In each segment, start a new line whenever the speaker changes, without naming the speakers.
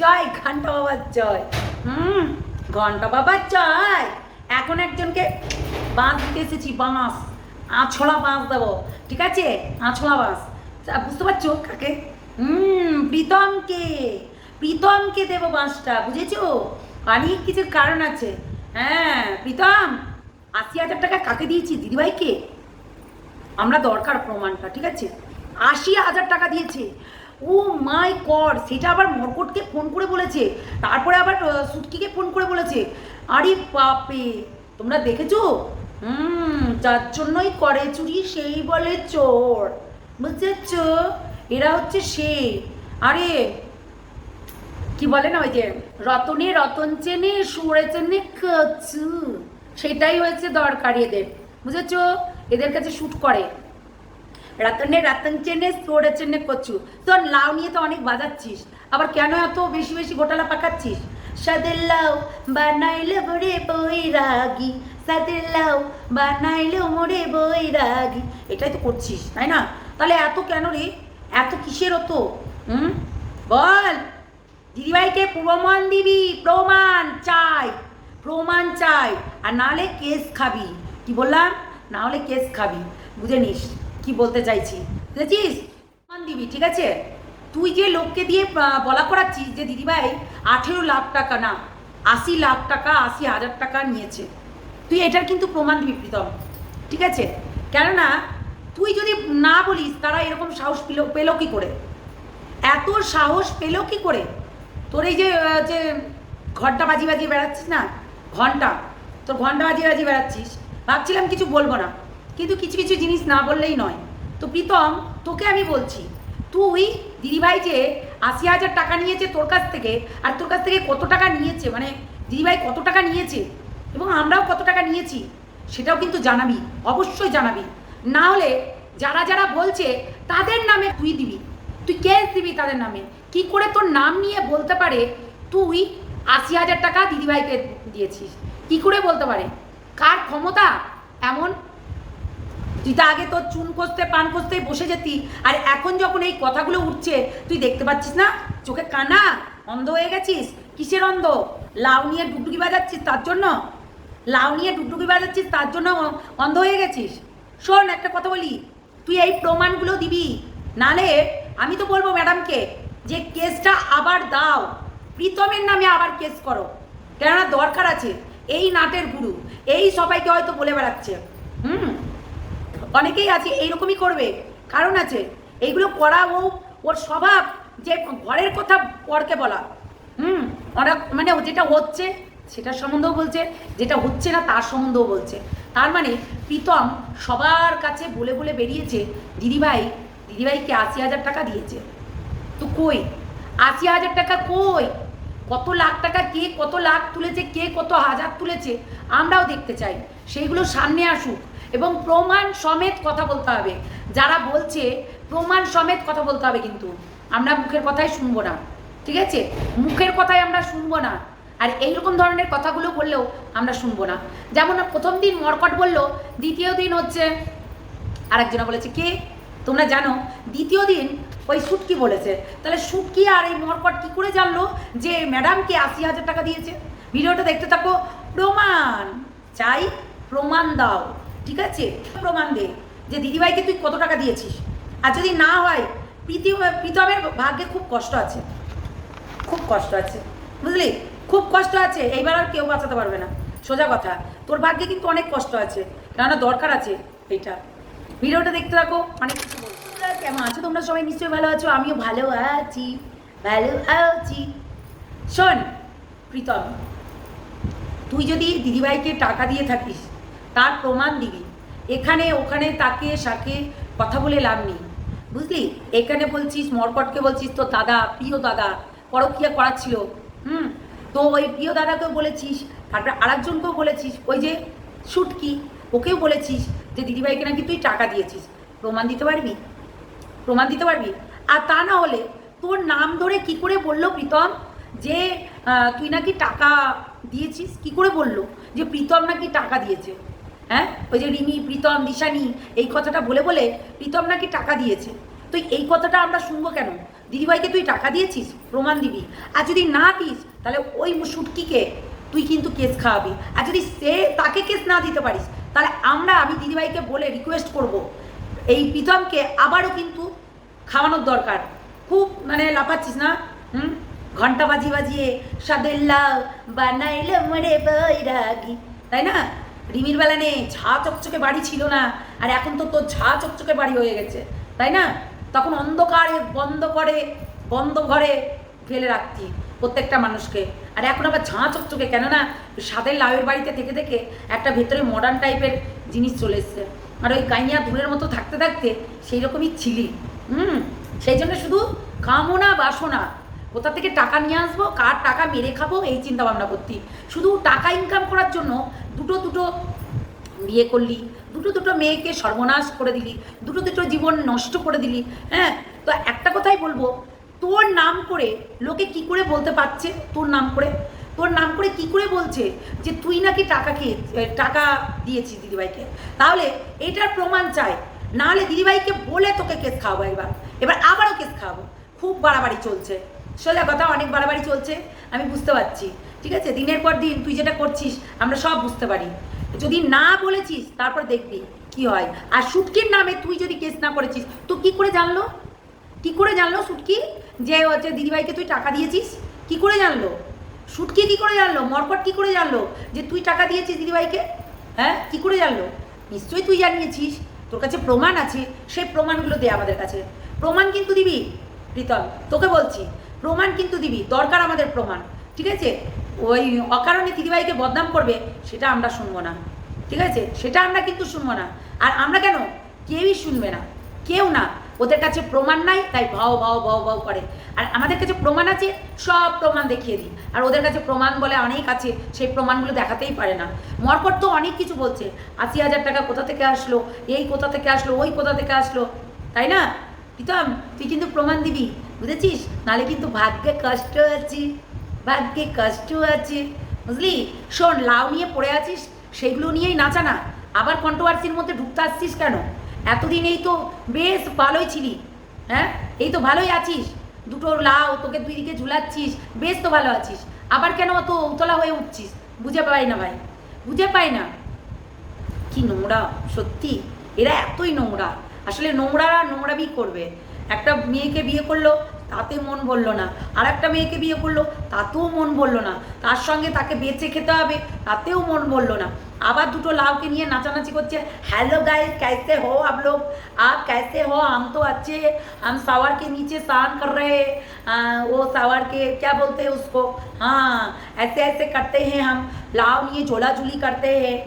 জয় ঘণ্টা বাবার জয়। হুম ঘণ্টা বাবার জয়। এখন একজনকে বাঁশ দিতে এসেছি, বাঁশ। আছড়া বাঁশ দেবো, ঠিক আছে? আছড়া বাঁশ। বুঝতে পারছ কাকে? হুম, প্রীতমকে। প্রীতমকে দেবো বাঁশটা, বুঝেছ? অনেক কিছু কারণ আছে। হ্যাঁ প্রীতম, আশি হাজার টাকা কাকে দিয়েছি দিদিভাইকে? আমরা দরকার প্রমাণটা, ঠিক আছে? আশি হাজার টাকা দিয়েছে। ও মাই কর সেটা আবার মরকটকে ফোন করে বলেছে। তারপরে আবার সুটকিকে ফোন করে বলেছে। আরে বাপে তোমরা দেখেছ? হুম, যার জন্যই করে চুরি, সেই বলে চোর। বুঝেছ? এরা হচ্ছে সে আরে, কি বলে না ওই যে, রতনে রতন চেনে, সুরে চেনে সেটাই হয়েছে দরকার এদের। বুঝেছ? এদের কাছে শুট করে। রতনে রতন চেনে, সুরে চেনে কচু। তোর লাউ নিয়ে তো অনেক বাজাচ্ছিস। আবার কেন এত বেশি বেশি গোটালা পাকাচ্ছিস? সাদের লাউ বানাইলে মোরে বৈরাগী। সাদের লাউ বানাইলে মোরে বৈরাগী। এটাই তো করছিস, তাই না? তাহলে এত কেন রে? এত কিসের হতো হুম? বল। দিদিভাইকে প্রমাণ দিবি, প্রমাণ চাই প্রমাণ চাই। আর নাহলে কেস খাবি। কি বললাম? না হলে কেস খাবি। বুঝে নিস। কি বলতে চাইছি? বুঝেছিস? প্রমাণ দিবি, ঠিক আছে? তুই যে লোককে দিয়ে বলা করাচ্ছিস যে দিদিভাই আঠেরো লাখ টাকা না, আশি লাখ টাকা, আশি হাজার টাকা নিয়েছে, তুই এটার কিন্তু প্রমাণ দিবি, প্রীতম, ঠিক আছে? কেননা, তুই যদি না বলিস, তারা এরকম সাহস পেল, পেল কি করে? এত সাহস পেল কি করে? তোর এই যে যে ঘণ্টা বাজি বাজিয়ে বেড়াচ্ছিস না? ঘণ্টা, তোর ঘণ্টা বাজিয়ে বাজিয়ে বেড়াচ্ছিস? ভাবছিলাম কিছু বলব না। কিন্তু কিছু কিছু জিনিস না বললেই নয়। তো প্রীতম, তোকে আমি বলছি, তুই দিদিভাই যে আশি হাজার টাকা নিয়েছে তোর কাছ থেকে, আর তোর কাছ থেকে কত টাকা নিয়েছে মানে দিদিভাই কত টাকা নিয়েছে, এবং আমরাও কত টাকা নিয়েছি, সেটাও কিন্তু জানাবি, অবশ্যই জানাবি। না হলে যারা যারা বলছে, তাদের নামে তুই দিবি। তুই কেস দিবি তাদের নামে। কি করে তোর নাম নিয়ে বলতে পারে, তুই আশি হাজার টাকা দিদিভাইকে দিয়েছিস? কি করে বলতে পারে? কার ক্ষমতা? এমন তুই তো আগে তোর চুন কষতে পান কষতে বসে যেতি। আর এখন যখন এই কথাগুলো উঠছে, তুই দেখতে পাচ্ছিস না? চোখে কানা? অন্ধ হয়ে গেছিস? কিসের অন্ধ? লাউ নিয়ে ডুগডুগি বাজাচ্ছিস তার জন্য? লাউ নিয়ে ডুগডুগি বাজাচ্ছিস তার জন্য অন্ধ হয়ে গেছিস? শোন, একটা কথা বলি। তুই এই প্রমাণগুলো দিবি। নালে আমি তো বলব ম্যাডামকে যে কেসটা আবার দাও। প্রীতমের নামে আবার কেস করো। কেননা দরকার আছে। এই নাটের গুরু। এই সবাইকে হয়তো বলে বেড়াচ্ছে। হুম? অনেকেই আছে, এইরকমই করবে। কারণ আছে, এইগুলো করা ও, ওর স্বভাব, যে ঘরের কথা পরকে বলা। হুম, ওরা মানে যেটা হচ্ছে, সেটার সম্বন্ধেও বলছে, যেটা হচ্ছে না তার সম্বন্ধেও বলছে। তার মানে প্রীতম সবার কাছে বলে বলে বেরিয়েছে, দিদিভাই, দিদিভাইকে আশি হাজার টাকা দিয়েছে। তো কই? আশি হাজার টাকা কই? কত লাখ টাকা কে কত লাখ তুলেছে, কে কত হাজার তুলেছে, আমরাও দেখতে চাই। সেইগুলো সামনে আসুক। এবং প্রমাণ সমেত কথা বলতে হবে। যারা বলছে, প্রমাণ সমেত কথা বলতে হবে কিন্তু। আমরা মুখের কথাই শুনব না, ঠিক আছে? মুখের কথাই আমরা শুনব না। আর এইরকম ধরনের কথাগুলো বললেও আমরা শুনব না। যেমন প্রথম দিন মরকট বলল, দ্বিতীয় দিন হচ্ছে আরেকজনা বলেছে, কে? তোমরা জানো, দ্বিতীয় দিন ওই সুটকি বলেছে। তাহলে সুটকি আর এই মরকট কি করে জানলো যে ম্যাডামকে আশি হাজার টাকা দিয়েছে? ভিডিওটা দেখতে থাকো। প্রমাণ, চাই প্রমাণ দাও। ঠিক আছে? প্রমাণ দে যে দিদিভাইকে তুই কত টাকা দিয়েছিস? আর যদি না হয়, প্রীতি প্রীতমের ভাগ্যে খুব কষ্ট আছে। খুব কষ্ট আছে। বুঝলি? খুব কষ্ট আছে। এইবার আর কেউ বাঁচাতে পারবে না। সোজা কথা, তোর ভাগ্যে কিন্তু অনেক কষ্ট আছে। কেননা দরকার আছে এইটা। ভিডিওটা দেখতে থাকো, অনেক কিছু কেমন আছো? তোমরা সবাই নিশ্চয়ই ভালো আছো। আমিও ভালো আছি। ভালো আছি। শোন, প্রীতম, তুই যদি দিদিভাইকে টাকা দিয়ে থাকিস তার প্রমাণ দিবি। এখানে, ওখানে তাকে, সাকে কথা বলে লাভ নেই। বুঝলি? এখানে বলছিস, মরকটকে বলছিস তো দাদা, প্রিয় দাদা, পরকিয়া করাচ্ছিল। হুম? তো ওই প্রিয় দাদাকেও বলেছিস, তারপরে আরেকজনকেও বলেছিস, ওই যে শুটকি ওকেও বলেছিস যে, দিদিভাইকে নাকি তুই টাকা দিয়েছিস। প্রমাণ দিতে পারবি? প্রমাণ দিতে পারবি? আর তা না হলে তোর নাম ধরে কি করে বলল প্রীতম? যে তুই নাকি টাকা দিয়েছিস? কি করে বলল? যে, প্রীতম নাকি টাকা দিয়েছে? হ্যাঁ? ওই যে রিমি, প্রীতম দিশানি এই কথাটা বলে বলে প্রীতম নাকি টাকা দিয়েছে। তো এই কথাটা আমরা শুনব কেন? দিদিভাইকে তুই টাকা দিয়েছিস? প্রমাণ দিবি। আর যদি না দিস, তাহলে ওই সুটকিকে তুই কিন্তু কেস খাওয়াবি। আর যদি সে তাকে কেস না দিতে পারিস, তাহলে আমরা, আমি দিদিভাইকে বলে রিকোয়েস্ট করব, এই প্রীতমকে আবারও কিন্তু খাওয়ানোর দরকার। খুব মানে লাফাচ্ছিস না? হুম? ঘণ্টা বাজি বাজিয়ে সাদের লাউ বানাইলে মরে বৈরাগী। তাই না? রিমির বেলা নেই, ঝা চকচকে বাড়ি ছিল না, আর এখন তো তোর ঝা চকচকে বাড়ি হয়ে গেছে, তাই না? তখন অন্ধকারে, বন্ধ করে, বন্ধ ঘরে ফেলে রাখতি প্রত্যেকটা মানুষকে। আর এখন আবার ঝাঁ চকচকে, কেননা সাদের লাউয়ের বাড়িতে থেকে থেকে একটা ভেতরে মডার্ন টাইপের জিনিস চলে এসছে। আর ওই গাইয়া দূরের মতো থাকতে থাকতে সেই রকমই ছিলি, হুম? সেই জন্য শুধু কামনা, বাসনা কোথা থেকে টাকা নিয়ে আসব, কার টাকা মেরে খাব, এই চিন্তা ভাবনা করতি। শুধু টাকা ইনকাম করার জন্য দুটো দুটো বিয়ে করলি, দুটো দুটো মেয়েকে সর্বনাশ করে দিলি, দুটো দুটো জীবন নষ্ট করে দিলি হ্যাঁ? তো একটা কথাই বলব, তোর নাম করে লোকে কি করে বলতে পারছে? তোর নাম করে। তোর নাম করে কি করে বলছে যে তুই নাকি টাকা খেয়ে টাকা দিয়েছিস দিদিভাইকে? তাহলে এটার প্রমাণ চাই। নাহলে দিদিভাইকে বলে তোকে কেস খাওয়াবো এবার এবার আবারও কেস খাওয়াবো। খুব বাড়াবাড়ি চলছে। সোজা কথা, অনেক বাড়াবাড়ি চলছে, আমি বুঝতে পারছি। ঠিক আছে? দিনের পর দিন তুই যেটা করছিস, আমরা সব বুঝতে পারি। যদি না বলেছিস, তারপর দেখবি কি হয়। আর সুটকির নামে তুই যদি কেস না করেছিস, তো কি করে জানলো? কি করে জানলো সুটকি? যে হচ্ছে দিদিভাইকে তুই টাকা দিয়েছিস? কি করে জানলো? সুটকি কি করে জানলো? মরকট কি করে জানলো? যে তুই টাকা দিয়েছিস দিদিভাইকে? হ্যাঁ? কি করে জানলো? নিশ্চয়ই তুই জানিয়েছিস। তোর কাছে প্রমাণ আছে, সেই প্রমাণগুলো দে আমাদের কাছে। প্রমাণ কিন্তু দিবি, প্রীতম। তোকে বলছি প্রমাণ কিন্তু দিবি, দরকার আমাদের প্রমাণ, ঠিক আছে? ওই অকারণে দিদিভাইকে বদনাম করবে, সেটা আমরা শুনব না, ঠিক আছে? সেটা আমরা কিন্তু শুনব না। আর আমরা কেন? কেউই শুনবে না, কেউ না। ওদের কাছে প্রমাণ নাই, তাই ভাও ভাও ভাও ভাও করে। আর আমাদের কাছে প্রমাণ আছে, সব প্রমাণ দেখিয়ে দিই। আর ওদের কাছে প্রমাণ বলে অনেক আছে, সেই প্রমাণগুলো দেখাতেই পারে না। মরকট তো অনেক কিছু বলছে, আশি হাজার টাকা কোথা থেকে আসলো, এই কোথা থেকে আসলো, ওই কোথা থেকে আসলো, তাই না? প্রীতম, তুই কিন্তু প্রমাণ দিবি। বুঝেছিস? নাহলে কিন্তু ভাগ্যে কষ্ট আছে, ভাগ্যে কষ্ট আছে। বুঝলি? শোন, লাউ নিয়ে পড়ে আছিস, সেগুলো নিয়েই নাচা না। আবার কন্ট্রোভার্সির মধ্যে ঢুকতে আসছিস কেন? এতদিন এই তো বেশ ভালোই ছিলি হ্যাঁ? এই তো ভালোই আছিস। দুটো লাউ তোকে দুই দিকে ঝুলাচ্ছিস, বেশ তো ভালো আছিস। আবার কেন অত উতলা হয়ে উঠছিস? বুঝে পাই না ভাই, বুঝে পাই না। কি নোংরা, সত্যি? এরা এতই নোংরা। আসলে নোংরারা নোংরামি করবে। একটা মেয়েকে বিয়ে করলো তাতে মন বললো না আর একটা মেয়েকে বিয়ে করলো তাতেও মন বললো না তার সঙ্গে তাকে বেঁচে খেতে হবে তাতেও মন বললো না আবার দুটো লাউকে নিয়ে নাচানাচি করছে হ্যালো गाइस कैसे हो आप लोग आप कैसे हो हम तो अच्छे हम सावर के नीचे स्नान कर रहे हैं आ, वो सावर के क्या बोलते हैं उसको हाँ ऐसे ऐसे करते हैं हम লাউ নিয়ে ঝোলাঝুলি করতে हैं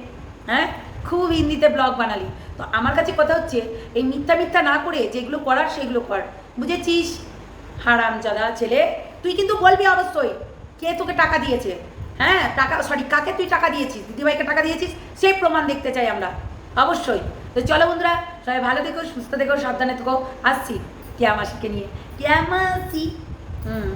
হ্যাঁ খুব হিন্দিতে ব্লগ বানালি। তো আমার কাছে কথা হচ্ছে, এই মিথ্যা মিথ্যা না করে যেগুলো করার সেগুলো কর। বুঝেছিস? হারাম জাদা ছেলে। তুই কিন্তু বলবি অবশ্যই, কে তোকে টাকা দিয়েছে? হ্যাঁ টাকা সরি কাকে তুই টাকা দিয়েছিস? দিদিভাইকে টাকা দিয়েছিস? সেই প্রমাণ দেখতে চাই আমরা, অবশ্যই। তো চলো বন্ধুরা, সবাই ভালো থেকো, সুস্থ থেকো, সাবধানে থেকো। আসছি কেয়া মাসিকে নিয়ে? কেয়া মাসি হুম।